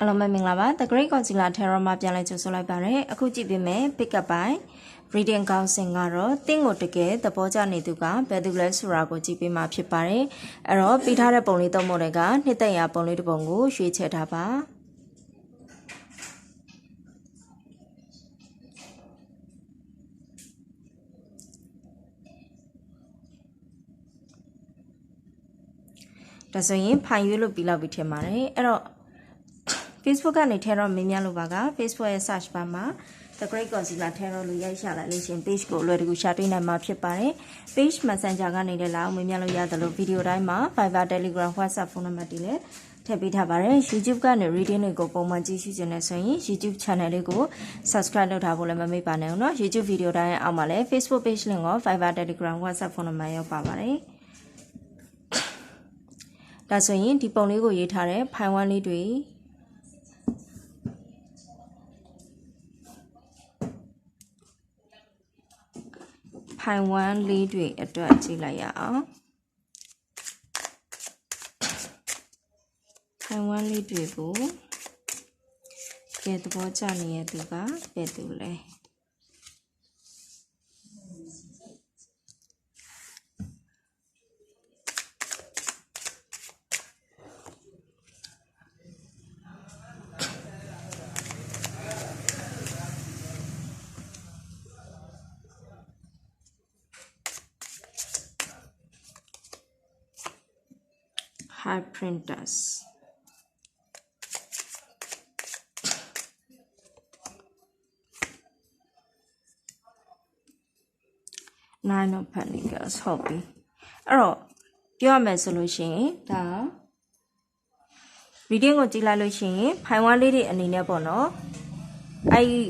အားလုံးပဲမင်္ဂလာပါ The Great Godzilla Terror မှာပြန်လည်ကြိုဆိုလိုက်ပါရစေအခုကြည့်ပေးမယ် pick up ပိုင်း reading ကောင်းစဉ်ကတော့တင်းကိုတကယ်သဘောကျနေသူကဘယ်သူလဲဆိုတာကိုကြည့်ပေးမှာဖြစ်ပါတယ်အဲ့တော့ပြီးထားတဲ့ပုံလေးသုံးပုံတွေကနှစ်သက်ရာပုံလေးတစ်ပုံကိုရွေးချယ်ထားပါဒါဆိုရင်ဖိုင်ရွေးလို့ပြီးလောက်ပြီထင်ပါတယ်အဲ့တော့ Facebook ကနေထဲတော့မင်းများလို့ပါက Facebook ရဲ့ search bar မှာ The Great Godzilla ထဲတော့လို့ရိုက်ရှာလိုက်လို့ရှင် page ကိုလွယ်တကူရှာတွေ့နိုင်မှာဖြစ်ပါတယ် page messenger ကနေလည်းလာမင်းများလို့ရတယ်လို့ဗီဒီယိုတိုင်းမှာ Viber Telegram WhatsApp ဖုန်းနံပါတ်တွေလည်းထည့်ပေးထားပါတယ် YouTube ကနေ reading တွေကိုပုံမှန်ကြည့်ရှုနေတယ်ဆိုရင် YouTube channel လေးကို subscribe လုပ်ထားဖို့လည်းမမေ့ပါနဲ့နော် YouTube video တိုင်းအောက်မှာလည်း Facebook page link ကို Viber Telegram WhatsApp ဖုန်းနံပါတ်ရောက်ပါပါတယ်ဒါဆိုရင်ဒီပုံလေးကိုရေးထားတဲ့ဖိုင်ဝမ်းလေးတွေ ဖိုင်ဝမ်လေးတွေအတွက်ကြည့်လိုက်ရအောင်ဖိုင်ဝမ်လေးတွေကိုကဲသဘောကျနေတဲ့သူကဘယ်သူလဲ ဟိုင်ပရင်တာစ်9 of pentacles ဟုတ်ပြီအဲ့တော့ပြောရမယ်ဆိုလို့ရှိရင်ဒါ reading ကိုကြည့်လိုက်လို့ရှိရင်ဖိုင်ဝမ်လေးတွေအနေနဲ့ပေါ့နော်အဲ့ဒီ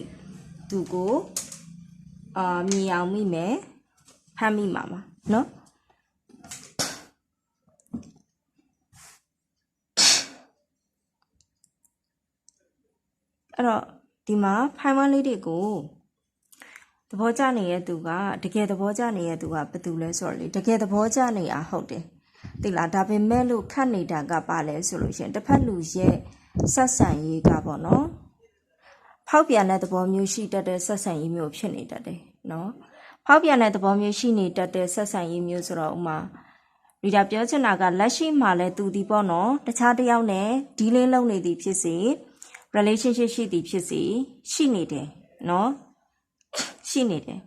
သူကိုအာမြင်အောင်မိမယ်ဖမ်းမိမှာပါနော် အဲ့ တော့ဒီမှာဖိုင်ဝမ်လေးတွေကိုသဘောကျနေတဲ့သူကတကယ်သဘောကျနေတဲ့သူကဘယ်သူလဲဆိုတော့လေတကယ်သဘောကျနေတာဟုတ်တယ်သိလားဒါပေမဲ့လို့ခတ်နေတာကပါလဲဆိုလို့ရှိရင်တစ်ဖက်လူရဲ့ဆက်ဆံရေးကပေါ့နော်ဖောက်ပြန်တဲ့သဘောမျိုးရှိတတ်တဲ့ဆက်ဆံရေးမျိုးဖြစ်နေတတ်တယ်နော်ဖောက်ပြန်တဲ့သဘောမျိုးရှိနေတတ်တဲ့ဆက်ဆံရေးမျိုးဆိုတော့ဥမာရီဒါပြောချင်တာကလက်ရှိမှာလဲသူဒီပေါ့နော်တခြားတစ်ယောက်နဲ့ဒီလင်းလုံးနေသည်ဖြစ်စေ relationship ရှိသည်ဖြစ်စေရှိနေတယ်နော်ရှိနေတယ်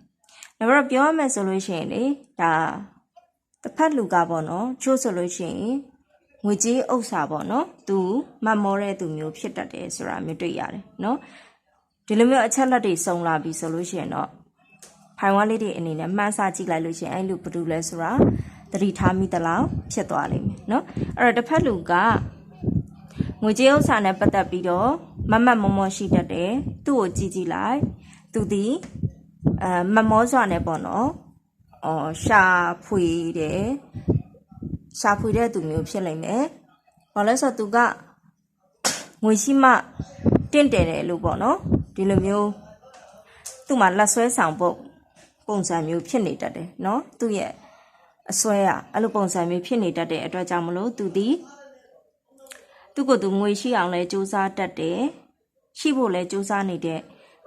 ဒါပေမဲ့ပြောရမယ်ဆိုလို့ရှိရင်လေဒါတစ်ဖက်လူကပေါ့နော်ချို့ဆိုလို့ရှိရင်ငွေကြေးဥစ္စာပေါ့နော်သူမတ်မောတဲ့သူမျိုးဖြစ်တတ်တယ်ဆိုတာမျိုးတွေ့ရတယ်နော်ဒီလိုမျိုးအချက်လက်တွေစုံလာပြီဆိုလို့ရှိရင်တော့ဖိုင်ဝါလေးတွေအနေနဲ့မှန်းဆကြည့်လိုက်လို့ရှိရင်အဲ့လူဘယ်သူလဲဆိုတာသတိထားမိသလားဖြစ်သွားလိမ့်မယ်နော်အဲ့တော့တစ်ဖက်လူကငွေကြေးဥစ္စာနဲ့ပတ်သက်ပြီးတော့ မမတ်မမောရှိတတ်တယ်သူ့ကိုကြည့်ကြည့်လိုက်သူဒီအဲမမောစွာနဲ့ပေါ့နော်အော်ရှာဖွေတယ်ရှာဖွေတဲ့သူမျိုးဖြစ်လိမ့်မယ်ဘာလဲဆိုတော့သူကငွေရှိမှတင့်တယ်တယ်လို့ပေါ့နော်ဒီလိုမျိုးသူ့မှာလက်ဆွဲဆောင်ပုတ်ပုံစံမျိုးဖြစ်နေတတ်တယ်နော်သူ့ရဲ့အစွဲอ่ะအဲ့လိုပုံစံမျိုးဖြစ်နေတတ်တဲ့အတွက်ကြောင့်မလို့သူဒီ သူ့ကိုယ်သူငွေရှိအောင်လဲစူးစမ်းတတ်တယ်ရှိဖို့လဲစူးစမ်းနေတဲ့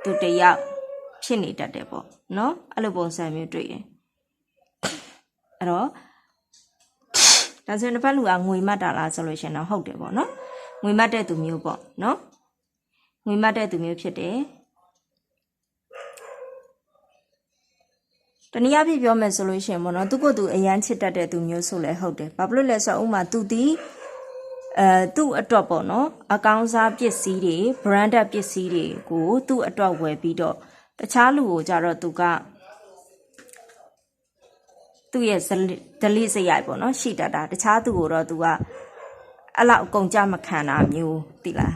သူတယောက်ဖြစ်နေတတ်တယ်ပေါ့နော်အဲ့လိုပုံစံမျိုးတွေ့တယ်အဲ့တော့ဒါဆိုရင်တစ်ဖက်လူကငွေမှတ်တာလားဆိုလို့ရှင်တော့ဟုတ်တယ်ပေါ့နော်ငွေမှတ်တဲ့သူမျိုးပေါ့နော်ငွေမှတ်တဲ့သူမျိုးဖြစ်တယ်တနည်းအားဖြင့်ပြောမယ်ဆိုလို့ရှိရင်ပေါ့နော်သူကသူအရန်ချစ်တတ်တဲ့သူမျိုးဆိုလဲဟုတ်တယ်ဘာဖြစ်လို့လဲဆိုတော့ဥမာသူဒီ အဲသူ့အတွက်ပေါ့နော်အကောင်းစားပစ္စည်းတွေ branded ပစ္စည်းတွေကိုသူ့အတွက်ဝယ်ပြီးတော့တခြားလူကိုကြတော့သူကသူ့ရဲ့ဒလိစရိုက်ပေါ့နော်ရှိတတ်တာတခြားသူကိုတော့သူကအဲ့လောက်အကုန်ကြမခံတာမျိုးတိလား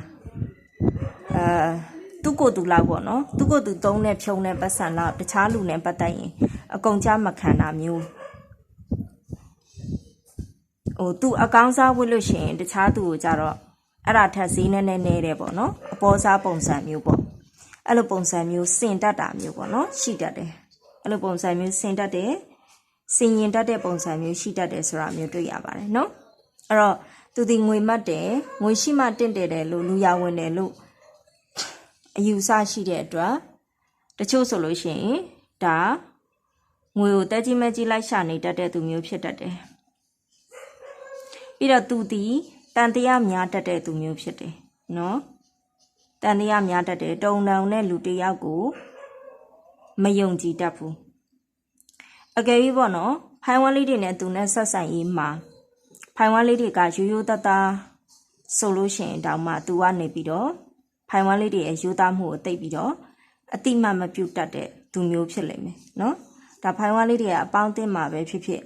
အဲသူ့ကိုယ်သူလောက်ပေါ့နော်သူ့ကိုယ်သူသုံးတဲ့ဖြုံတဲ့ပတ်စံလောက်တခြားလူနဲ့ပတ်သက်ရင်အကုန်ကြမခံတာမျိုး ဟိုသူအကောင်းစားဝတ်လို့ရှိရင်တခြားသူကိုကြတော့အဲ့ဒါထက်ဈေးနဲ့နဲ့နေတယ်ပေါ့နော်အပေါ်စားပုံစံမျိုးပေါ့အဲ့လိုပုံစံမျိုးစင်တတ်တာမျိုးပေါ့နော်ရှိတတ်တယ်အဲ့လိုပုံစံမျိုးစင်တတ်တယ်စင်ရင်တတ်တဲ့ပုံစံမျိုးရှိတတ်တယ်ဆိုတာမျိုးတွေ့ရပါတယ်နော်အဲ့တော့သူဒီငွေမှတ်တယ်ငွေရှိမှတင့်တယ်တယ်လို့လူရဝင်တယ်လို့အယူဆရှိတဲ့အတွက်တချို့ဆိုလို့ရှိရင်ဒါငွေကိုတက်ကြီးမဲ့ကြီးလိုက်ရှာနေတတ်တဲ့သူမျိုးဖြစ်တတ်တယ် ပြီးတော့သူဒီတန်တရားများတတ်တဲ့သူမျိုးဖြစ်တယ်နော်တန်တရားများတတ်တယ်တုံတောင်တဲ့လူတစ်ယောက်ကိုမယုံကြည်တတ်ဘူးအကယ်၍ပေါ့နော်ဖိုင်ဝမ်လေးတွေနဲ့သူနဲ့ဆက်ဆံရေးမှာဖိုင်ဝမ်လေးတွေကရိုးရိုးသားသားဆိုလို့ရှိရင်တောင်မှသူကနေပြီးတော့ဖိုင်ဝမ်လေးတွေရဲ့ရိုးသားမှုကိုသိပ်ပြီးတော့အတိမတ်မပြုတ်တတ်တဲ့သူမျိုးဖြစ်လိမ့်မယ်နော်ဒါဖိုင်ဝမ်လေးတွေကအပေါင်းအသင်းမှာပဲဖြစ်ဖြစ်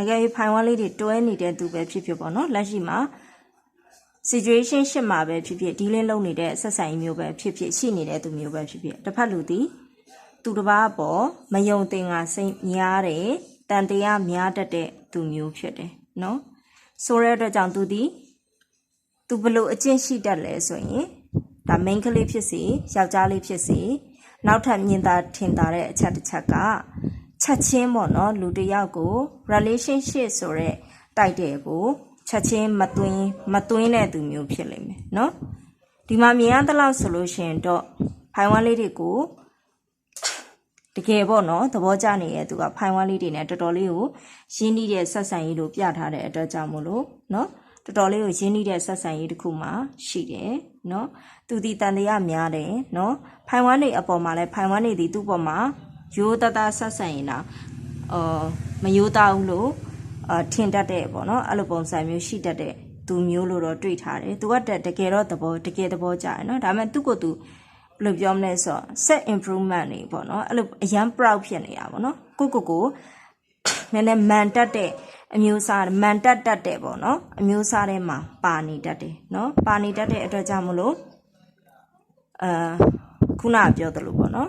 အကယ်၍ဖိုင်ဝမ်လေးတွေတွဲနေတဲ့သူပဲဖြစ်ဖြစ်ပေါ့နော်လက်ရှိမှာ situation ရှစ်မှာပဲဖြစ်ဖြစ်ဒီလင်းလုံးနေတဲ့ဆက်ဆံရေးမျိုးပဲဖြစ်ဖြစ်ရှိနေတဲ့သူမျိုးပဲဖြစ်ဖြစ်တစ်ဖက်လူသည်သူတစ်ပါးအပေါ်မယုံသင်္ကာစိတ်များတယ်တန်တရားများတတ်တဲ့သူမျိုးဖြစ်တယ်နော်ဆိုတဲ့အတွက်ကြောင့်သူသည်သူဘလို့အကျင့်ရှိတတ်လဲဆိုရင်ဒါ main ကလေးဖြစ်စီယောက်ျားလေးဖြစ်စီနောက်ထပ်မြင်သာထင်သာတဲ့အချက်တစ်ချက်က ချက်ချင်းပေါ့နော်လူတစ်ယောက်ကို relationship ဆိုတဲ့တိုက်တဲ့ကိုချက်ချင်းမသွင်းမသွင်းတဲ့သူမျိုးဖြစ်လိမ့်မယ်နော်ဒီမှာမြင်ရတဲ့လောက်ဆိုလို့ရှိရင်တော့ဖိုင်ဝမ်လေးတွေကိုတကယ်ပေါ့နော်သဘောကျနေတဲ့သူကဖိုင်ဝမ်လေးတွေနဲ့တော်တော်လေးကိုရင်းနှီးတဲ့ဆက်ဆံရေးလို့ပြထားတဲ့အတွက်ကြောင့်မို့လို့နော်တော်တော်လေးကိုရင်းနှီးတဲ့ဆက်ဆံရေးတစ်ခုမှရှိတယ်နော်သူဒီတန်တရားများတယ်နော်ဖိုင်ဝမ်နေအပေါ်မှာလဲဖိုင်ဝမ်နေဒီသူ့ပေါ်မှာ ရိုးသားသားဆက်ဆံရင်တော့အော်မရိုးသားဘူးလို့အာထင်တတ်တဲ့ပေါ့နော်အဲ့လိုပုံစံမျိုးရှိတတ်တဲ့သူမျိုးလို့တော့တွေ့ထားတယ်သူကတကယ်တော့သဘောတကယ်သဘောကျတယ်နော်ဒါပေမဲ့သူ့ကိုယ်သူဘယ်လိုပြောမလဲဆိုတော့ set improvement နေပေါ့နော်အဲ့လိုအရန် proud ဖြစ်နေတာပေါ့နော်ကိုကိုကိုနည်းနည်းမန်တက်တဲ့အမျိုးအစားမန်တက်တက်တဲ့ပေါ့နော်အမျိုးအစားထဲမှာပါနေတတ်တယ်နော်ပါနေတတ်တဲ့အတွက်ကြောင့်မလို့အာခုနကပြောသလိုပေါ့နော်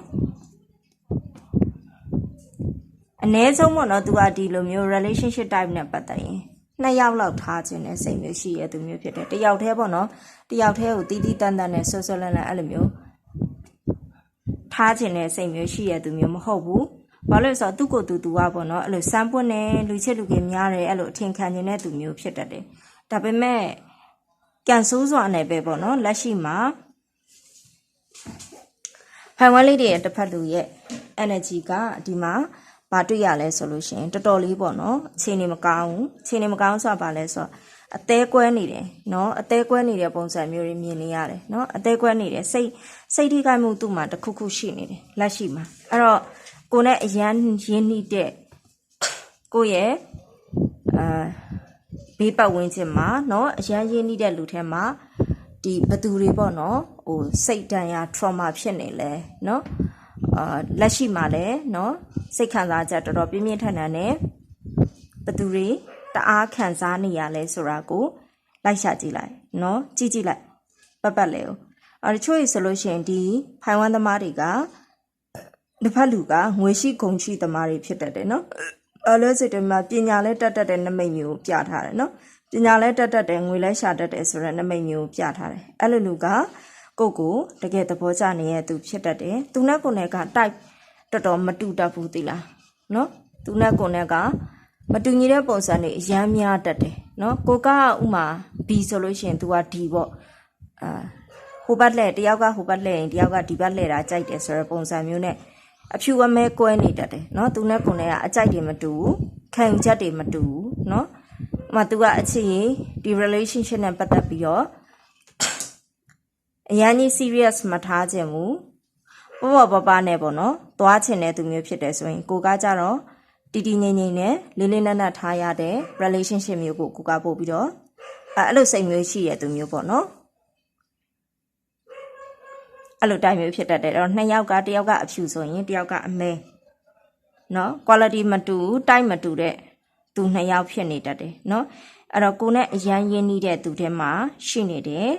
အ ਨੇ ဆုံးပေါ့နော်သူကဒီလိုမျိုး relationship type နဲ့ပတ်သက်ရင်နှစ်ယောက်လောက်ထားခြင်းနဲ့စိတ်မျိုးရှိရသူမျိုးဖြစ်တယ်တယောက်တည်းပေါ့နော်တယောက်တည်းကိုတီးတီးတန်းတန်းနဲ့ဆွဆွလန်းလန်းအဲ့လိုမျိုးထားခြင်းနဲ့စိတ်မျိုးရှိရသူမျိုးမဟုတ်ဘူးဘာလို့လဲဆိုတော့သူ့ကိုယ်သူသူကပေါ့နော်အဲ့လိုစမ်းပွင့်နေလူချစ်လူခင်များတယ်အဲ့လိုအထင်ခံနေတဲ့သူမျိုးဖြစ်တတ်တယ်ဒါပေမဲ့ကန်ဆိုးစွာနဲ့ပဲပေါ့နော်လက်ရှိမှာဖိုင်ဝမ်လေးတွေရဲ့တစ်ဖက်လူရဲ့ energy ကဒီမှာ ဘာတွေ့ရလဲဆိုလို့ရှိရင်တော်တော်လေးပေါ့နော်အခြေအနေမကောင်းဘူးအခြေအနေမကောင်းဆိုတာဘာလဲဆိုတော့အသေးကွဲနေတယ်နော်အသေးကွဲနေတဲ့ပုံစံမျိုးတွေမြင်နေရတယ်နော်အသေးကွဲနေတယ်စိတ်စိတ်ထိခိုက်မှုသူ့မှာတစ်ခုခုရှိနေတယ်လက်ရှိမှာအဲ့တော့ကိုနဲ့အရန်ရင်းနှီးတဲ့ကိုရဲ့အာဘေးပတ်ဝန်းကျင်မှာနော်အရန်ရင်းနှီးတဲ့လူထဲမှာဒီဘသူတွေပေါ့နော်ဟိုစိတ်ဒဏ်ရာ trauma ဖြစ်နေလဲနော် အာလက်ရှိမှာလည်းနော်စိတ်ခံစားချက်တော်တော်ပြင်းပြင်းထန်ထန်နဲ့ဘသူတွေတအားခံစားနေရလဲဆိုတာကိုလိုက်ရှာကြည့်လိုက်နော်ကြည့်ကြည့်လိုက်ပတ်ပတ်လဲ哦အဲ့ချို့ရေဆိုလို့ရှိရင်ဒီဖိုင်ဝမ်သမားတွေကတစ်ဖက်လူကငွေရှိဂုံရှိသမားတွေဖြစ်တတ်တယ်နော်အလဲစိတ်တမှာပညာလဲတတ်တတ်တဲ့နမိတ်မျိုးပြထားတယ်နော်ပညာလဲတတ်တတ်တယ်ငွေလဲရှာတတ်တယ်ဆိုတဲ့နမိတ်မျိုးပြထားတယ်အဲ့လိုလူက ကိုယ့်ကိုတကယ်သဘောကျနေတဲ့သူဖြစ်တတ်တယ်သူနဲ့ကိုယ်နဲ့က type တော်တော်မတူတတ်ဘူးသီလားနော်သူနဲ့ကိုယ်နဲ့ကမတူညီတဲ့ပုံစံတွေအများများတတ်တယ်နော်ကိုကဥမာ B ဆိုလို့ရှိရင် तू က D ပေါ့အာဟိုဘက်လှည့်တယောက်ကဟိုဘက်လှည့်ရင်တယောက်ကဒီဘက်လှည့်တာကြိုက်တယ်ဆိုတဲ့ပုံစံမျိုးနဲ့အဖြူအမဲကွဲနေတတ်တယ်နော်သူနဲ့ကိုယ်နဲ့ကအကြိုက်တွေမတူဘူးခံယူချက်တွေမတူဘူးနော်ဥမာ तू ကအချစ်ရင်ဒီ relationship နဲ့ပတ်သက်ပြီးတော့ အရန်ကြီး serious မထားခြင်းဘူးပေါ့ပေါ့ပပနဲ့ပေါ့နော်သွားချင်တဲ့သူမျိုးဖြစ်တယ်ဆိုရင်ကိုကကြတော့တီတီငိမ့်ငိမ့်နဲ့လေးလေးနက်နက်ထားရတဲ့ relationship မျိုးကိုကိုကပို့ပြီးတော့အဲအဲ့လိုစိတ်မျိုးရှိတဲ့သူမျိုးပေါ့နော်အဲ့လိုတိုင်းမျိုးဖြစ်တတ်တယ်အဲ့တော့နှစ်ယောက်ကတယောက်ကအဖြူဆိုရင်တယောက်ကအမဲနော် quality မတူတိုက်မတူတဲ့သူနှစ်ယောက်ဖြစ်နေတတ်တယ်နော်အဲ့တော့ကိုနဲ့အရန်ရင်းနှီးတဲ့သူထဲမှာရှိနေတယ်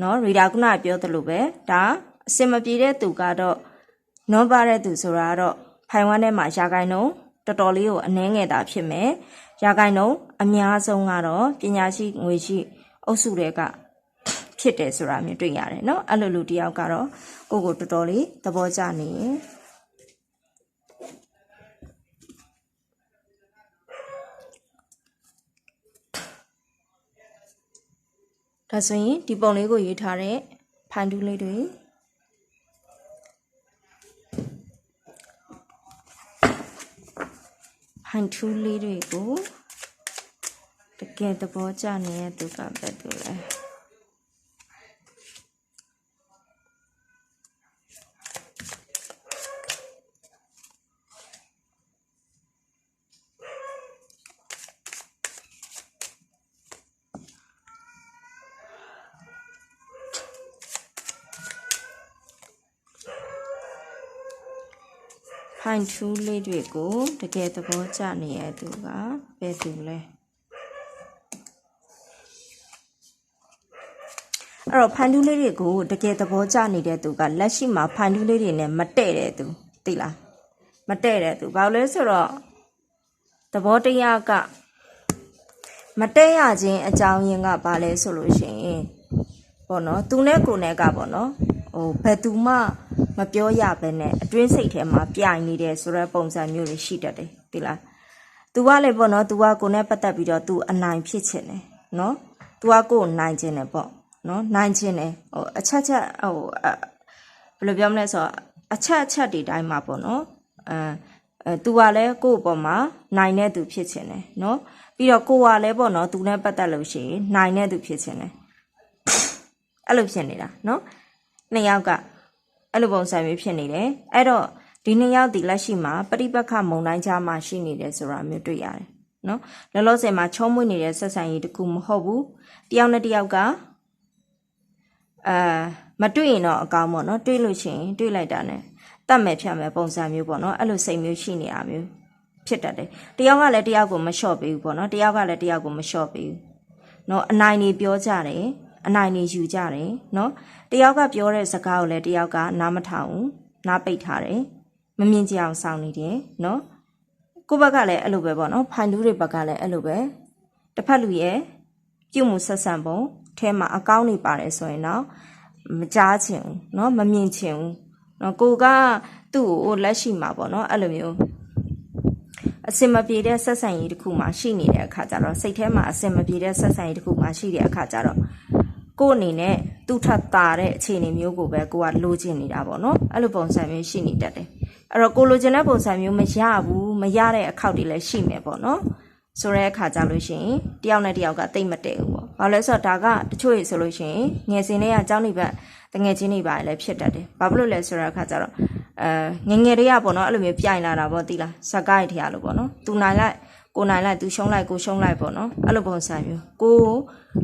နော်ရီဒါကုနာပြောသလိုပဲဒါအစင်မပြေတဲ့သူကတော့နွန်ပါတဲ့သူဆိုတာကတော့ဖိုင်ဝမ်ထဲမှာရာဂိုင်နှုန်းတော်တော်လေးကိုအနှဲငယ်တာဖြစ်မယ်ရာဂိုင်နှုန်းအများဆုံးကတော့ပညာရှိငွေရှိအုပ်စုတွေကဖြစ်တယ်ဆိုတာမျိုးတွေ့ရတယ်เนาะအဲ့လိုလူတယောက်ကတော့ကိုကိုတော်တော်လေးသဘောကျနေရင် ဒါဆိုရင်ဒီပုံလေးကိုရေးထားတဲ့ဖိုင်တူးလေးတွေဖိုင်ထူးလေးတွေကိုတကယ်သဘောကျနေတဲ့သူကဘယ်သူလဲ ဖိုင်ထူးလေးတွေကိုတကယ်သဘောကျနေတဲ့သူကဘယ်သူလဲအဲ့တော့ဖန်တူးလေးတွေကိုတကယ်သဘောကျနေတဲ့သူကလက်ရှိမှာဖန်တူးလေးတွေနဲ့မတည့်တဲ့သူသိလားမတည့်တဲ့သူဘာလို့လဲဆိုတော့သဘောတရားကမတည့်ရခြင်းအကြောင်းရင်းကဘာလဲဆိုလို့ရှိရင်ပေါ့နော်သူနဲ့ကိုနဲ့ကပေါ့နော်ဟိုဘယ်သူမှ မပြောရဘဲနဲ့အတွင်းစိတ်ထဲမှာပြိုင်နေတယ်ဆိုတဲ့ပုံစံမျိုးတွေရှိတတ်တယ်သိလား तू ကလည်းပေါ့နော် तू ကကိုနဲ့ပတ်သက်ပြီးတော့ तू အနိုင်ဖြစ်ချင်တယ်နော် तू ကကိုကိုနိုင်ချင်တယ်ပေါ့နော်နိုင်ချင်တယ်ဟိုအချက်ချက်ဟိုအဘယ်လိုပြောမလဲဆိုတော့အချက်အချက်ဒီတိုင်းမှာပေါ့နော်အဲအဲ तू ကလည်းကိုယ့်အပေါ်မှာနိုင်တဲ့သူဖြစ်ချင်တယ်နော်ပြီးတော့ကိုကလည်းပေါ့နော် तू နဲ့ပတ်သက်လို့ရှိရင်နိုင်တဲ့သူဖြစ်ချင်တယ်အဲ့လိုဖြစ်နေတာနော်နှစ်ယောက်က အဲ့လိုပုံစံမျိုးဖြစ်နေတယ်အဲ့တော့ဒီနှစ်ယောက်ဒီလက်ရှိမှာပရိပက္ခမုံတိုင်းကြားမှာရှိနေတယ်ဆိုတာမျိုးတွေ့ရတယ်နော်လောလောဆယ်မှာချုံးမွေ့နေတဲ့ဆက်ဆံရေးတခုမဟုတ်ဘူးတယောက်နဲ့တယောက်ကအာမတွေ့ရင်တော့အကောင်းပေါ့နော်တွေ့လို့ရှိရင်တွေ့လိုက်တာ ਨੇ တတ်မဲ့ဖြတ်မဲ့ပုံစံမျိုးပေါ့နော်အဲ့လိုစိတ်မျိုးရှိနေတာမျိုးဖြစ်တတ်တယ်တယောက်ကလည်းတယောက်ကိုမလျှော့ပေးဘူးပေါ့နော်တယောက်ကလည်းတယောက်ကိုမလျှော့ပေးဘူးနော်အနိုင်နေပြောကြတယ် အနိုင်နေယူကြတယ်နော်တယောက်ကပြောတဲ့စကားကိုလည်းတယောက်ကနားမထောင်ဘူးနားပိတ်ထားတယ်မမြင်ကြအောင်စောင့်နေတယ်နော်ကိုယ့်ဘက်ကလည်းအဲ့လိုပဲပေါ့နော်ဖိုင်တူးတွေဘက်ကလည်းအဲ့လိုပဲတစ်ဖက်လူရဲ့ပြုမှုဆက်ဆံပုံထဲမှာအကောင်းနေပါတယ်ဆိုရင်တော့မကြားချင်ဘူးเนาะမမြင်ချင်ဘူးเนาะကိုကသူ့ကိုလက်ရှိမှာပေါ့เนาะအဲ့လိုမျိုးအစင်မပြေတဲ့ဆက်ဆံရေးတစ်ခုမှရှိနေတဲ့အခါကျတော့စိတ်ထဲမှာအစင်မပြေတဲ့ဆက်ဆံရေးတစ်ခုမှရှိတဲ့အခါကျတော့ ကို့အနေနဲ့သူ့ထက်တာတဲ့အခြေအနေမျိုးကိုပဲကိုကလိုချင်နေတာပေါ့နော်အဲ့လိုပုံစံမျိုးရှိနေတတ်တယ်အဲ့တော့ကိုလိုချင်တဲ့ပုံစံမျိုးမရဘူးမရတဲ့အခောက်တွေလည်းရှိမယ်ပေါ့နော်ဆိုတဲ့အခါကြလို့ရှိရင်တယောက်နဲ့တယောက်ကတိတ်မတည့်ဘူးပေါ့ဘာလို့လဲဆိုတော့ဒါကတချို့ရေဆိုလို့ရှိရင်ငယ်စဉ်တွေကကြောင်းနေပတ်တငယ်ချင်းတွေပါလည်းဖြစ်တတ်တယ်ဘာဖြစ်လို့လဲဆိုတော့အခါကြတော့အဲငငယ်တွေကပေါ့နော်အဲ့လိုမျိုးပြိုင်လာတာပေါ့တိလားဇက်ကိုက်ထရလို့ပေါ့နော်သူနိုင်လိုက် ကိုနိုင်လိုက်သူရှုံးလိုက်ကိုရှုံးလိုက်ပေါ့နော်။အဲ့လိုပုံစံမျိုးကို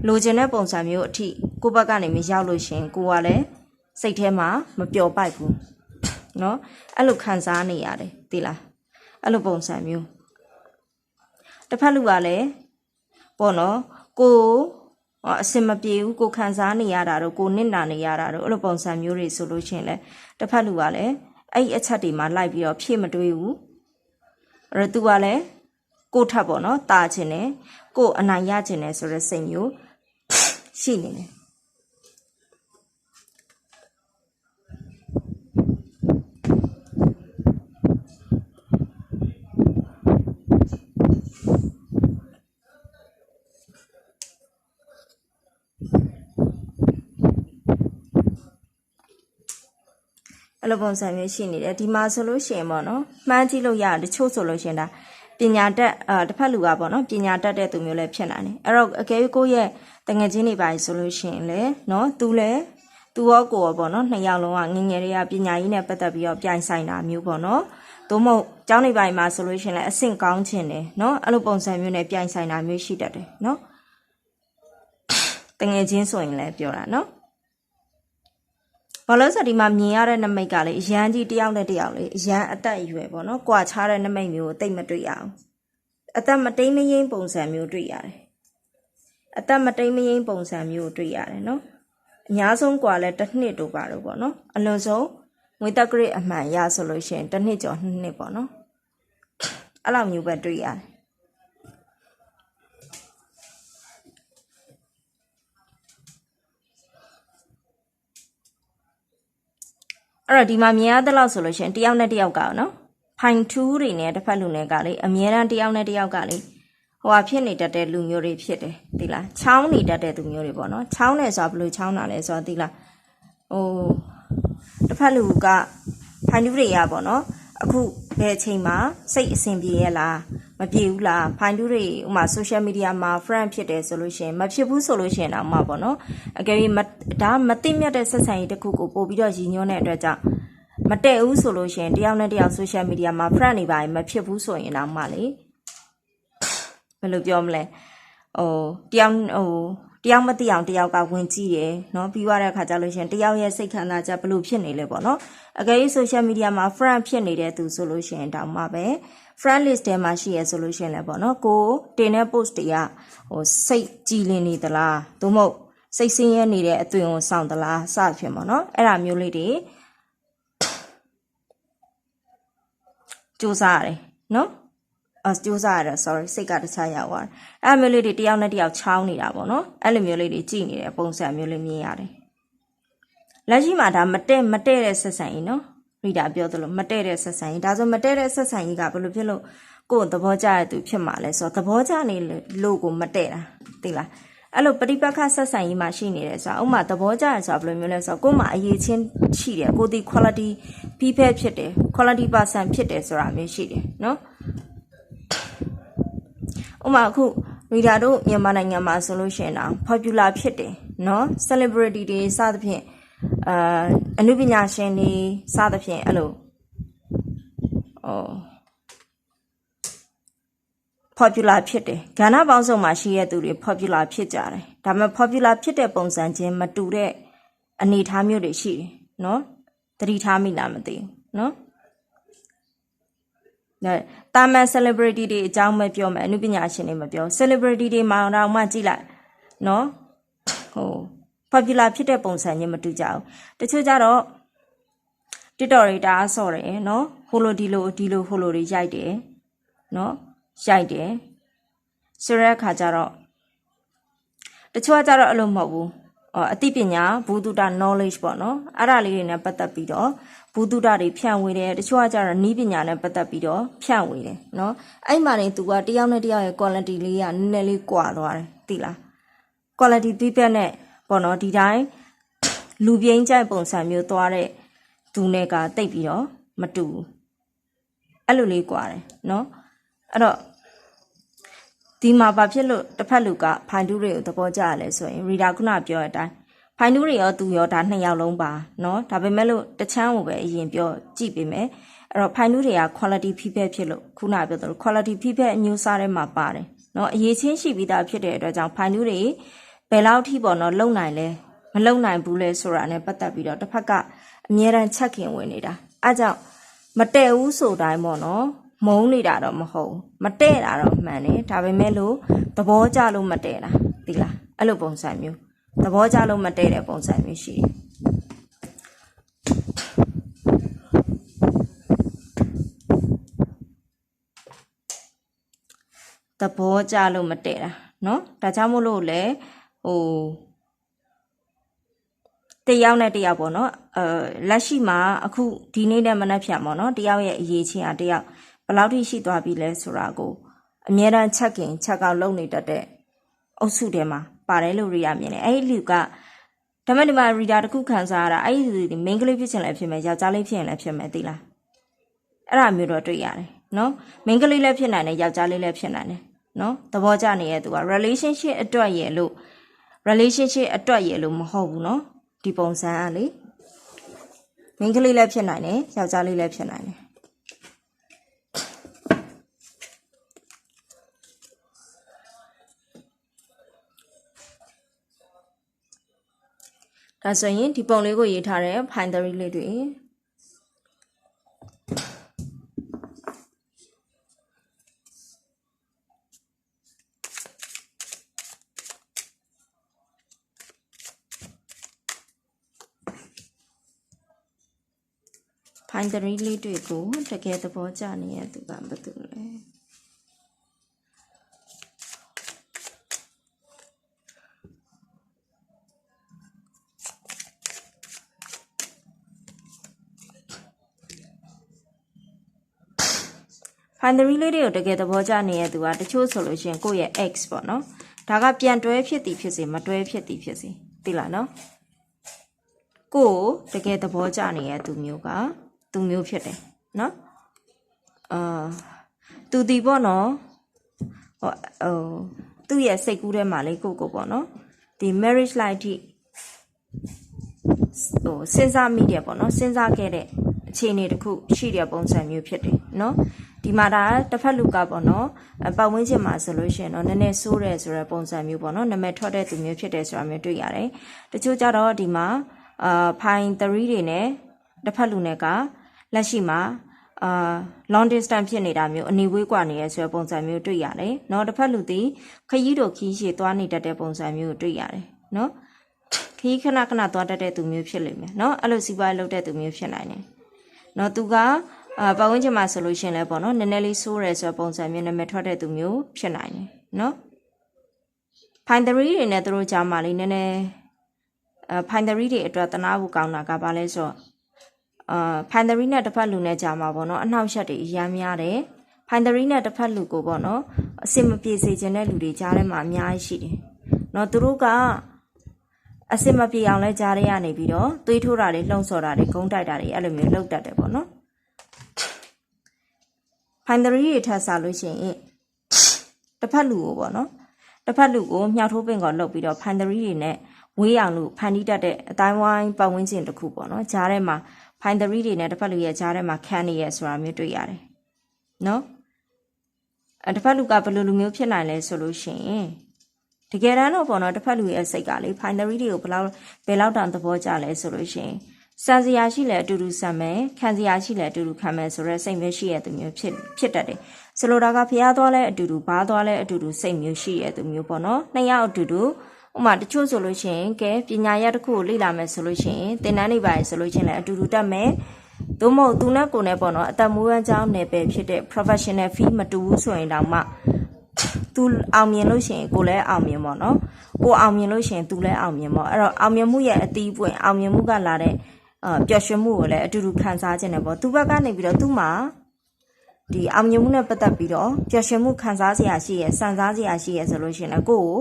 လိုချင်တဲ့ပုံစံမျိုးအထိကိုဘက်ကနေမရောက်လို့ရှိရင်ကိုကလည်းစိတ်ထဲမှာမပျော်ပိုက်ဘူး။နော်အဲ့လိုခံစားနေရတယ်တိလား။အဲ့လိုပုံစံမျိုးတစ်ဖက်လူကလည်းပေါ့နော်ကိုအစင်မပြေဘူးကိုခံစားနေရတာတော့ကိုနစ်နာနေရတာတော့အဲ့လိုပုံစံမျိုးတွေဆိုလို့ရှိရင်လည်းတစ်ဖက်လူကလည်းအဲ့ဒီအချက်တွေမှာလိုက်ပြီးတော့ဖြည့်မတွေးဘူးအဲ့တော့သူကလည်း ကိုထပ်ပေါ့နော်တာချင်တယ်ကိုအနိုင်ရချင်တယ်ဆိုတဲ့စိတ်မျိုးရှိနေတယ်အဲ့လိုပုံစံမျိုးရှိနေတယ်ဒီမှာဆိုလို့ရှိရင်ပေါ့နော်မှန်းကြည့်လို့ရတယ်တချို့ဆိုလို့ရှိရင်ဒါ ပညာတတ်အာတစ်ဖက်လူကပေါ့နော်ပညာတတ်တဲ့သူမျိုးလည်းဖြစ်နိုင်တယ်အဲ့တော့အကယ်၍ကိုယ့်ရဲ့တငယ်ချင်းတွေပါဆိုလို့ရှိရင်လည်းနော်သူလည်းသူရောကိုရောပေါ့နော်နှစ်ယောက်လုံးကငငယ်တွေကပညာရေးနဲ့ပတ်သက်ပြီးတော့ပြိုင်ဆိုင်တာမျိုးပေါ့နော်သို့မဟုတ်ကျောင်းနေပိုင်းမှာဆိုလို့ရှိရင်လည်းအဆင့်ကောင်းခြင်းတယ်နော်အဲ့လိုပုံစံမျိုးနဲ့ပြိုင်ဆိုင်တာမျိုးရှိတတ်တယ်နော်တငယ်ချင်းဆိုရင်လည်းပြောတာနော် ဘာလို့ဆိုဒီမှာမြင်ရတဲ့နမိတ်ကလေအရန်ကြီးတယောက်နဲ့တယောက်လေအရန်အသက်အရွယ်ပေါ့နော်။ကွာခြားတဲ့နမိတ်မျိုးကိုတိတ်မတွေ့ရအောင်။အသက်မတိမ်မယိမ်းပုံစံမျိုးတွေ့ရတယ်။အသက်မတိမ်မယိမ်းပုံစံမျိုးတွေ့ရတယ်နော်။အများဆုံးကွာလဲတစ်နှစ်တို့ပါတော့ပေါ့နော်။အလွန်ဆုံးငွေတက်ဂရိတ်အမှန်ရဆိုလို့ရှိရင်တစ်နှစ်ကျော်နှစ်နှစ်ပေါ့နော်။အဲ့လိုမျိုးပဲတွေ့ရတယ်။ အဲ့တော့ဒီမှာမြင်ရတဲ့လောက်ဆိုလို့ရှိရင်တယောက်နဲ့တယောက်ကနော်ဖိုင်2တွေနဲ့တစ်ဖက်လူနဲ့ကလေအမြဲတမ်းတယောက်နဲ့တယောက်ကလေဟိုဟာဖြစ်နေတတ်တဲ့လူမျိုးတွေဖြစ်တယ်သိလားချောင်းနေတတ်တဲ့လူမျိုးတွေပေါ့နော်ချောင်းနေဆိုတာဘယ်လိုချောင်းတာလဲဆိုတော့သိလားဟိုတစ်ဖက်လူကဖိုင်တူတွေကပေါ့နော်အခုဘယ်အချိန်မှာစိတ်အဆင်ပြေရဲ့လား မပြေဘူးလားဖိုင်တူတွေဥမာ social media မှာ friend ဖြစ်တယ်ဆိုလို့ရှိရင်မဖြစ်ဘူးဆိုလို့ရှိရင်တော့မှပေါ့နော်အကယ်၍မဒါမသိမြတ်တဲ့ဆက်ဆံရေးတစ်ခုကိုပို့ပြီးတော့ရည်ညွှန်းတဲ့အတွက်ကြောင့်မတည့်ဘူးဆိုလို့ရှိရင်တယောက်နဲ့တယောက် social media မှာ friend နေပါရင်မဖြစ်ဘူးဆိုရင်တော့မှလေဘယ်လိုပြောမလဲဟိုတယောက်ဟို တယောက်မသိအောင်တယောက်ကဝင်ကြည့်တယ်နော်ပြီးွားတဲ့အခါကျလို့ရှင်တယောက်ရဲ့စိတ်ခံစားချက်ဘလို့ဖြစ်နေလဲပေါ့နော်အကယ်၍ social media မှာ friend ဖြစ်နေတဲ့သူဆိုလို့ရှင်တောင်မှပဲ friend list ထဲမှာရှိရဆိုလို့ရှင်လဲပေါ့နော်ကိုတင်တဲ့ post တွေကဟိုစိတ်ကြည်လင်နေသလားသို့မဟုတ်စိတ်ဆင်းရဲနေတဲ့အသွင်ကိုစောင့်သလားစဖြစ်ပေါ့နော်အဲ့ဒါမျိုးလေးတွေစူးစမ်းရတယ်နော် ကြိုးစားရတာ sorry စိတ်ကတခြားရောက်သွားတယ်အဲ့လိုမျိုးလေးတွေတယောက်နဲ့တယောက်ချောင်းနေတာပေါ့နော်အဲ့လိုမျိုးလေးတွေကြည့်နေတဲ့ပုံစံမျိုးလေးမြင်ရတယ်လက်ရှိမှာဒါမတည့်မတည့်တဲ့ဆက်ဆံရေးနော်ရီတာပြောသလိုမတည့်တဲ့ဆက်ဆံရေးဒါဆိုမတည့်တဲ့ဆက်ဆံရေးကဘယ်လိုဖြစ်လို့ကိုယ်သဘောကျတဲ့သူဖြစ်မှာလဲဆိုတော့သဘောကျနေလို့ကိုမတည့်တာသိလားအဲ့လိုပฏิပတ်ခဆက်ဆံရေးမှာရှိနေတယ်ဆိုတာဥမာသဘောကျတယ်ဆိုတာဘယ်လိုမျိုးလဲဆိုတော့ကိုယ်မှာအရေးချင်းရှိတယ်ကိုယ်ဒီ quality ပြီးဖက်ဖြစ်တယ် quality person ဖြစ်တယ်ဆိုတာမျိုးရှိတယ်နော် ဥမာအခုရီဒါတို့မြန်မာနိုင်ငံမှာဆိုလို့ရှိရင်တော့ popular ဖြစ်တယ်နော် celebrity တွေစသဖြင့်အာအနုပညာရှင်တွေစသဖြင့်အဲ့လိုဟော popular ဖြစ်တယ်ကဏ္ဍပေါင်းစုံမှာရှိတဲ့သူတွေ popular ဖြစ်ကြတယ်ဒါပေမဲ့ popular ဖြစ်တဲ့ပုံစံချင်းမတူတဲ့အနေအထားမျိုးတွေရှိတယ်နော်သတိထားမိလားမသိဘူးနော် နော်တာမန် celebrity တွေအကြောင်းမပြောမယ်အမှုပညာရှင်တွေမပြော celebrity တွေမောင်တော်မှကြည့်လိုက်နော်ဟို popular ဖြစ်တဲ့ပုံစံချင်းမတူကြဘူးတချို့ကြတော့ TikTok တွေတားဆော်တယ်နော်ဟိုလိုဒီလိုဒီလိုဟိုလိုတွေရိုက်တယ်နော်ရိုက်တယ်ဆိုတဲ့အခါကျတော့တချို့ကကြတော့အဲ့လိုမဟုတ်ဘူးအသိပညာဘူတုတာ knowledge ပေါ့နော်အဲ့ဒါလေးတွေနဲ့ပတ်သက်ပြီးတော့ ဘူတုတတွေဖြန့်ဝေတယ်တချို့ကကြတော့နီးပညာနဲ့ပတ်သက်ပြီးတော့ဖြန့်ဝေတယ်နော်အဲ့မှာနေသူကတယောက်နဲ့တယောက်ရဲ့ quality လေးကနည်းနည်းလေးကွာသွားတယ်သိလား quality ပြည့်ပြတ်နဲ့ပေါ့နော်ဒီတိုင်းလူပြိန်းကြိုက်ပုံစံမျိုးသွားတဲ့သူနဲ့ကတိတ်ပြီးတော့မတူဘူးအဲ့လိုလေးကွာတယ်နော်အဲ့တော့ဒီမှာဘာဖြစ်လို့တစ်ဖက်လူကဖိုင်တူးတွေကိုသဘောကျရလဲဆိုရင်ရီဒါခုနပြောတဲ့အတိုင်း ဖိုင်တူးတွေရောသူရောဒါနှစ်ယောက်လုံးပါเนาะဒါပေမဲ့လို့တချမ်းကိုပဲအရင်ပြောကြည့်ပေးမယ်အဲ့တော့ဖိုင်တူးတွေက quality feedback ဖြစ်လို့ခုနပြောသလို quality feedback အမျိုးအစားထဲမှာပါတယ်เนาะအရေးချင်းရှိပြီးသားဖြစ်တဲ့အတွက်ကြောင့်ဖိုင်တူးတွေဘယ်လောက်ထိပေါ့နော်လုံနိုင်လဲမလုံနိုင်ဘူးလဲဆိုတာ ਨੇ ပတ်သက်ပြီးတော့တစ်ဖက်ကအမြဲတမ်းချက်ခင်ဝင်နေတာအဲကြောင့်မတည့်ဘူးဆိုတိုင်းပေါ့နော်မုန်းနေတာတော့မဟုတ်ဘူးမတည့်တာတော့မှန်တယ်ဒါပေမဲ့လို့သဘောကျလို့မတည့်တာသိလားအဲ့လိုပုံစံမျိုး သဘောကျလို့မတည့်တဲ့ပုံစံမျိုးရှိတယ်သဘောကျလို့မတည့်တာเนาะဒါကြောင့်မို့လို့လေဟိုတယောက်နဲ့တယောက်ပေါ့နော်အဲလက်ရှိမှာအခုဒီနေ့နဲ့မနှက်ဖြန်ပေါ့နော်တယောက်ရဲ့အရေးချင်းอ่ะတယောက်ဘယ်လောက်ထိရှိသွားပြီလဲဆိုတာကိုအမြဲတမ်းချက်ခင်ချက်ကောက်လုပ်နေတတ်တဲ့အုပ်စုထဲမှာ ပါတယ်လို့ရီယာမြင်တယ်အဲ့ဒီလူကဒါမှဒီမှာရီဒါတစ်ခုခံစားရတာအဲ့ဒီလူဒီမိန်းကလေးဖြစ်ချင်လည်းဖြစ်မယ်ယောက်ျားလေးဖြစ်ရင်လည်းဖြစ်မယ်သိလားအဲ့ဒါမျိုးတော့တွေ့ရတယ်နော်မိန်းကလေးလည်းဖြစ်နိုင်တယ်ယောက်ျားလေးလည်းဖြစ်နိုင်တယ်နော်သဘောကျနေတဲ့သူက relationship အတွက်ရဲ့လို့ relationship အတွက်ရဲ့လို့မဟုတ်ဘူးနော်ဒီပုံစံကလေမိန်းကလေးလည်းဖြစ်နိုင်တယ်ယောက်ျားလေးလည်းဖြစ်နိုင်တယ် ဒါဆိုရင်ဒီပုံလေးကိုရေးထားတဲ့ find theory လေးတွေဖိုင်တရီလေးတွေကိုတကယ်သဘောကျနေတဲ့သူကဘာတူလဲ င်သရီလေးတွေကိုတကယ်သဘောကျနေတဲ့သူကတချို့ဆိုလို့ရှိရင်ကိုယ့်ရဲ့ ex ပေါ့နော်ဒါကပြန်တွဲဖြစ်သည်ဖြစ်စေမတွဲဖြစ်သည်ဖြစ်စေသိလားနော်ကိုယ်တကယ်သဘောကျနေတဲ့သူမျိုးကသူမျိုးဖြစ်တယ်နော်အာသူဒီပေါ့နော်ဟိုဟိုသူ့ရဲ့စိတ်ကူးထဲမှာလေကိုယ့်ကိုပေါ့နော်ဒီ marriage life ထိဟိုစဉ်းစားမိတယ်ပေါ့နော်စဉ်းစားခဲ့တဲ့အခြေအနေတစ်ခုရှိတဲ့ပုံစံမျိုးဖြစ်တယ်နော် ဒီမှာဒါတစ်ဖက်လူကပေါ့နော်အပတ်ဝန်းကျင်မှာဆိုလို့ရှိရင်တော့နည်းနည်းဆိုးတယ်ဆိုတဲ့ပုံစံမျိုးပေါ့နော်နာမည်ထွက်တဲ့သူမျိုးဖြစ်တယ်ဆိုတာမျိုးတွေ့ရတယ်တချို့ကြတော့ဒီမှာအာဖိုင်3တွေနဲ့တစ်ဖက်လူနဲ့ကလက်ရှိမှာအာ long distance ဖြစ်နေတာမျိုးအနေဝေးกว่าနေရဆိုတဲ့ပုံစံမျိုးတွေ့ရတယ်เนาะတစ်ဖက်လူသည်ခရီးတို့ခီးရှည်သွားနေတတ်တဲ့ပုံစံမျိုးကိုတွေ့ရတယ်เนาะခရီးခဏခဏသွားတတ်တဲ့သူမျိုးဖြစ်လိမ့်မယ်เนาะအဲ့လိုစီးပွားရေးလုပ်တဲ့သူမျိုးဖြစ်နိုင်တယ်เนาะသူက အာပတ်ဝန်းကျင်မှာဆိုလို့ရှင်လဲပေါ့နော်နည်းနည်းလေးဆိုးရဲဆိုပုံစံမျိုးနာမည်ထွက်တဲ့သူမျိုးဖြစ်နိုင်တယ်နော်ဖိုင်သရီတွေနဲ့သူတို့ကြားမှာလေးနည်းနည်းအာဖိုင်သရီတွေအတွက်တနာဖို့ကောင်းတာကဘာလဲဆိုတော့အာဖိုင်သရီနဲ့တစ်ဖက်လူနဲ့ကြားမှာပေါ့နော်အနှောက်ယှက်တွေအများများတယ်ဖိုင်သရီနဲ့တစ်ဖက်လူကိုပေါ့နော်အစင်မပြေစေခြင်းတဲ့လူတွေကြားထဲမှာအများကြီးရှိတယ်နော်သူတို့ကအစင်မပြေအောင်လဲကြားထဲကနေပြီးတော့သွေးထိုးတာတွေလှုံ့ဆော်တာတွေဂုံးတိုက်တာတွေအဲ့လိုမျိုးလှုပ်တတ်တယ်ပေါ့နော် ဖိုင်တရီတွေထပ်စားလို့ရှိရင်တစ်ဖက်လူကိုပေါ့နော်တစ်ဖက်လူကိုမြောက်ထိုးပင်ကောလှုပ်ပြီးတော့ဖိုင်တရီတွေနဲ့ဝေးအောင်လို့ဖန်တီးတတ်တဲ့အတိုင်းဝိုင်းပတ်ဝန်းကျင်တစ်ခုပေါ့နော်ကြားထဲမှာဖိုင်တရီတွေနဲ့တစ်ဖက်လူရဲ့ကြားထဲမှာခန်းနေရဆိုတာမျိုးတွေ့ရတယ်နော်အဲတစ်ဖက်လူကဘယ်လိုလူမျိုးဖြစ်နိုင်လဲဆိုလို့ရှိရင်တကယ်တမ်းတော့ပေါ့နော်တစ်ဖက်လူရဲ့စိတ်ကလေဖိုင်တရီတွေကိုဘယ်လောက်ဘယ်လောက်တောင်သဘောကျလဲဆိုလို့ရှိရင် စံစရာရှိလဲအတူတူစံမယ်ခံစရာရှိလဲအတူတူခံမယ်ဆိုတော့စိတ်မျိုးရှိရတဲ့သူမျိုးဖြစ်ဖြစ်တတ်တယ်ဆိုလိုတာကဖျားသွားလဲအတူတူဘားသွားလဲအတူတူစိတ်မျိုးရှိရတဲ့သူမျိုးပေါ့နော်နှစ်ယောက်အတူတူဥမာတချို့ဆိုလို့ရှိရင်ကဲပညာရပ်တစ်ခုကိုလေ့လာမယ်ဆိုလို့ရှိရင်သင်တန်းတွေပါဆိုလို့ရှိရင်လည်းအတူတူတက်မယ်သို့မဟုတ်သူနဲ့ကိုယ်နဲ့ပေါ့နော်အသက်မွေးဝမ်းကြောင်းနယ်ပယ်ဖြစ်တဲ့ professional fee မတူဘူးဆိုရင်တောင်မှသူအောင်မြင်လို့ရှိရင်ကိုလည်းအောင်မြင်ပေါ့နော်ကိုအောင်မြင်လို့ရှိရင်သူလည်းအောင်မြင်ပေါ့အဲ့တော့အောင်မြင်မှုရဲ့အတီးပွင့်အောင်မြင်မှုကလာတဲ့အာ ပျော်ရွှင်မှုကိုလည်းအတူတူခံစားခြင်းနဲ့ပေါ့သူ့ဘက်ကနေပြီးတော့သူ့မှာဒီအောင်မြင်မှုနဲ့ပတ်သက်ပြီးတော့ပျော်ရွှင်မှုခံစားစရာရှိရယ်စံစားစရာရှိရယ်ဆိုလို့ရှိရင်ကိုကို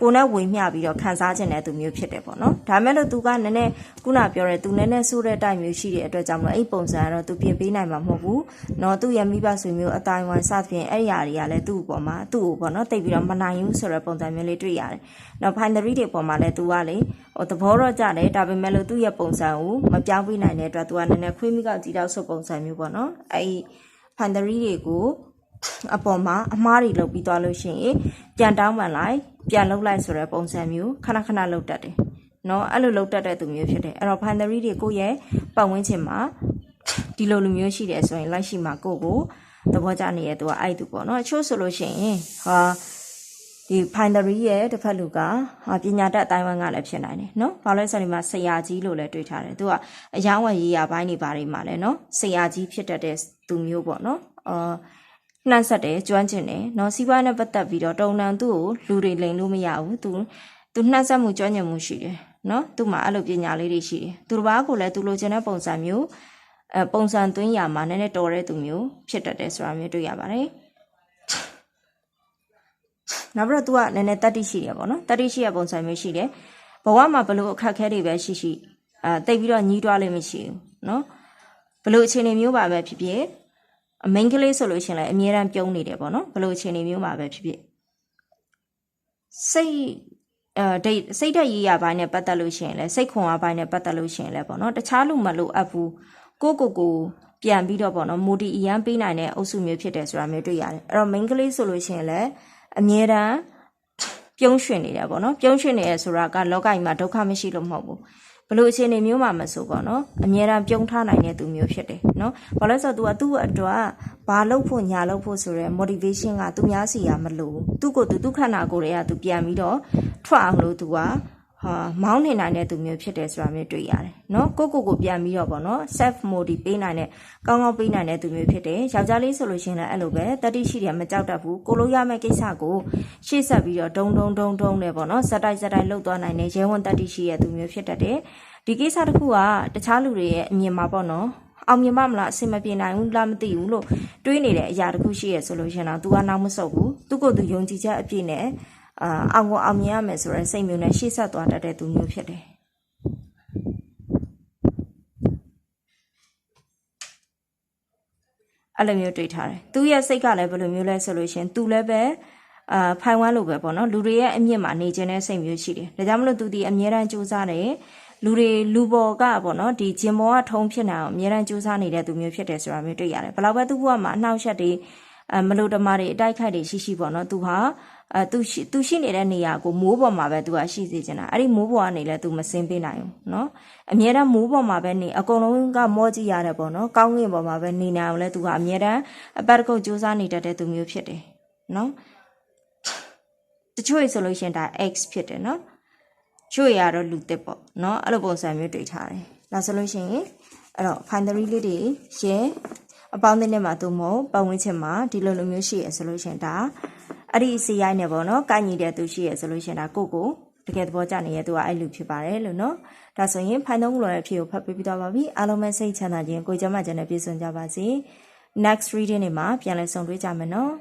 ကိုနဲ့ဝေမျှပြီးတော့ခံစားခြင်းတဲ့သူမျိုးဖြစ်တယ်ပေါ့နော်ဒါမဲ့လို့သူကနည်းနည်းခုနပြောတဲ့သူနည်းနည်းဆိုးတဲ့အတိုင်းမျိုးရှိတဲ့အတွက်ကြောင့်မလို့အဲ့ပုံစံကတော့သူပြင်ပေးနိုင်မှာမဟုတ်ဘူးနော်သူ့ရဲ့မိဘဆွေမျိုးအတိုင်းဝမ်းစသဖြင့်အဲ့ဒီအရာတွေကလည်းသူ့ပေါ်မှာသူ့ကိုပေါ့နော်တိတ်ပြီးတော့မနိုင်ဘူးဆိုတဲ့ပုံစံမျိုးလေးတွေ့ရတယ်နော် binary တွေပေါ်မှာလည်းသူကလေ ဟိုသဘောတော့ကြတယ်ဒါပေမဲ့လို့သူ့ရဲ့ပုံစံကိုမပြောင်းပြနိုင်တဲ့အတွက်သူကနည်းနည်းခွေးမိကကြီးတော့ဆုပ်ပုံစံမျိုးပေါ့နော်အဲ့ဖန်တရီတွေကိုအပေါ်မှာအမားတွေလုပ်ပြီးသွားလို့ရှိရင်ပြန်တောင်းပန်လိုက်ပြန်လုပ်လိုက်ဆိုတဲ့ပုံစံမျိုးခဏခဏလုပ်တတ်တယ်နော်အဲ့လိုလုပ်တတ်တဲ့သူမျိုးဖြစ်တယ်အဲ့တော့ဖန်တရီတွေကိုယ့်ရဲ့ပတ်ဝန်းကျင်မှာဒီလိုလူမျိုးရှိတယ်ဆိုရင်လိုက်ရှိမှာကိုကိုသဘောကျနေရဲ့သူကအဲ့သူပေါ့နော်အချို့ဆိုလို့ရှိရင်ဟာ ဒီဖိုင်ဒရီရဲ့တစ်ဖက်လူကပညာတတ်အတိုင်းဝမ်းကလည်းဖြစ်နိုင်တယ်နော်။ဘာလို့လဲဆိုရင်ဒီမှာဆရာကြီးလို့လည်းတွေ့ထားတယ်။သူကအယောင်းဝယ်ရေးရာဘိုင်းတွေဘာတွေမှာလဲနော်။ဆရာကြီးဖြစ်တတ်တဲ့သူမျိုးပေါ့နော်။အော်နှံ့ဆက်တယ်ကျွမ်းကျင်တယ်နော်စီးပွားနဲ့ပတ်သက်ပြီးတော့တုံတန်သူ့ကိုလူတွေလိန်လို့မရဘူးသူသူနှံ့ဆက်မှုကျွမ်းကျင်မှုရှိတယ်နော်သူ့မှာအဲ့လိုပညာလေးတွေရှိတယ်သူတစ်ပါးကိုလည်းသူလိုချင်တဲ့ပုံစံမျိုးအဲပုံစံသွင်းရမှာနည်းနည်းတော်တဲ့သူမျိုးဖြစ်တတ်တယ်ဆိုတာမျိုးတွေ့ရပါတယ် နောက်ပြီးတော့ तू ကနည်းနည်းတတိရှိတယ်ပေါ့နော်တတိရှိရပုံစံမျိုးရှိတယ်ဘဝမှာဘလို့အခက်အခဲတွေပဲရှိရှိအဲတိတ်ပြီးတော့ညီးတွားလိမ့်မရှိဘူးနော်ဘလို့အခြေအနေမျိုးပါပဲဖြစ်ဖြစ်အမိန်ကလေးဆိုလို့ရှိရင်လည်းအမြဲတမ်းပြုံးနေတယ်ပေါ့နော်ဘလို့အခြေအနေမျိုးပါပဲဖြစ်ဖြစ်စိတ်အဲဒိတ်စိတ်ဓာတ်ရေးရပိုင်းနဲ့ပတ်သက်လို့ရှိရင်လည်းစိတ်ခွန်အားပိုင်းနဲ့ပတ်သက်လို့ရှိရင်လည်းပေါ့နော်တခြားလူမလို့အပ်ဘူးကိုကိုကိုပြန်ပြီးတော့ပေါ့နော်မိုဒီအရန်ပေးနိုင်တဲ့အုပ်စုမျိုးဖြစ်တယ်ဆိုတာမျိုးတွေ့ရတယ်အဲ့တော့ main ကလေးဆိုလို့ရှိရင်လည်း အမြဲတမ်းပြုံးရွှင်နေတယ်ပေါ့နော်ပြုံးရွှင်နေရဆိုတာကလောကကြီးမှာဒုက္ခမရှိလို့မဟုတ်ဘူးဘလို့အခြေအနေမျိုးမှမဆိုပေါ့နော်အမြဲတမ်းပြုံးထားနိုင်တဲ့သူမျိုးဖြစ်တယ်နော်ဘာလို့လဲဆိုတော့ तू ကသူ့အတွက်ဘာလုပ်ဖို့ညာလုပ်ဖို့ဆိုရဲ motivation ကသူများစီရမလို့သူ့ကိုယ်သူဒုက္ခနာကိုယ်တွေက तू ပြန်ပြီးတော့ထွက်အောင်လို့ तू ကဟာ မောင်းနေနိုင်တဲ့သူမျိုးဖြစ်တယ်ဆိုတာမျိုးတွေ့ရတယ်เนาะကိုကိုကိုပြန်ပြီးတော့ပေါ့နော် self motive ပေးနိုင်တဲ့ကောင်းကောင်းပေးနိုင်တဲ့သူမျိုးဖြစ်တယ်ယောက်ျားလေးဆိုလို့ရှိရင်လည်းအဲ့လိုပဲတတိရှိတယ်မကြောက်တတ်ဘူးကိုလို့ရမယ့်ကိစ္စကိုရှေ့ဆက်ပြီးတော့ဒုံဒုံဒုံဒုံနဲ့ပေါ့နော်ဇက်တိုက်ဇက်တိုက်လှုပ်သွားနိုင်တဲ့ရဲဝန်တတိရှိတဲ့သူမျိုးဖြစ်တတ်တယ်ဒီကိစ္စတစ်ခုကတခြားလူတွေရဲ့အမြင်မှာပေါ့နော် အောင်မြင်မမလားအဆင်မပြေနိုင်ဘူးလားမသိဘူးလို့တွေးနေတဲ့အရာတစ်ခုရှိရဆိုလို့ရှင်တော့ तू ကနောက်မဆုတ်ဘူးသူ့ကိုယ်သူယုံကြည်ချက်အပြည့်နဲ့ အာအောင်ကိုအောင်မြင်ရမယ်ဆိုတဲ့စိတ်မျိုးနဲ့ရှေ့ဆက်သွားတတ်တဲ့သူမျိုးဖြစ်တယ်အဲ့လိုမျိုးတွေ့ထားတယ်သူရဲ့စိတ်ကလည်းဘယ်လိုမျိုးလဲဆိုလို့ရှင် तू လည်းပဲအာဖိုင်ဝမ်းလိုပဲပေါ့နော်လူတွေရဲ့အမြင့်မှာနေခြင်းတဲ့စိတ်မျိုးရှိတယ်ဒါကြောင့်မလို့ तू ဒီအမြဲတမ်းကြိုးစားတယ်လူတွေလူပေါ်ကပေါ့နော်ဒီဂျင်ဘောကထုံးဖြစ်နေအောင်အမြဲတမ်းကြိုးစားနေတဲ့သူမျိုးဖြစ်တယ်ဆိုတာမျိုးတွေ့ရတယ်ဘယ်လောက်ပဲသူ့ဘဝမှာအနှောက်အယှက်တွေအ မလို့တမာတွေအတိုက်ခိုက်တွေရှိရှိပေါ့နော်သူဟာအဲသူရှိသူရှိနေတဲ့နေရာကိုမိုးပေါ်မှာပဲသူကရှိစေချင်တာအဲ့ဒီမိုးပေါ်ကနေလဲသူမစင်းပေးနိုင်ဘူးเนาะအမြဲတမ်းမိုးပေါ်မှာပဲနေအကုန်လုံးကမောကြည့်ရတယ်ပေါ့နော်ကောင်းကင်ပေါ်မှာပဲနေနေအောင်လဲသူကအမြဲတမ်းအပတ်တစ်ခုတ်စူးစမ်းနေတတ်တဲ့သူမျိုးဖြစ်တယ်เนาะတချို့ဆိုလို့ရှရင်ဒါ X ဖြစ်တယ်เนาะချို့ရတော့လူတစ်ပေါ့เนาะအဲ့လိုပုံစံမျိုးတွေ့ထားတယ်ဒါဆိုလို့ရှရင်အဲ့တော့ finally လေးတွေရှင်း အပေါင်းအသင်းထဲမှာသူမဟုတ်ပတ်ဝန်းကျင်မှာဒီလိုလိုမျိုးရှိရဆိုလို့ရှရင်ဒါအဲ့ဒီစီရိုင်းနေပေါ့နော်ကိုက်ညီတဲ့သူရှိရဆိုလို့ရှရင်ဒါကိုကိုတကယ်သဘောကျနေရသူကအဲ့လူဖြစ်ပါတယ်လို့နော်ဒါဆိုရင်ဖိုင်သုံးလောရဲ့အဖြစ်ကိုဖတ်ပေးပြီးတော့ပါပြီအားလုံးပဲစိတ်ချမ်းသာခြင်းကိုယ်ကျမ်းမာခြင်းနဲ့ပြည့်စုံကြပါစေ next reading တွေမှာပြန်လည်ဆုံတွေ့ကြမယ်နော်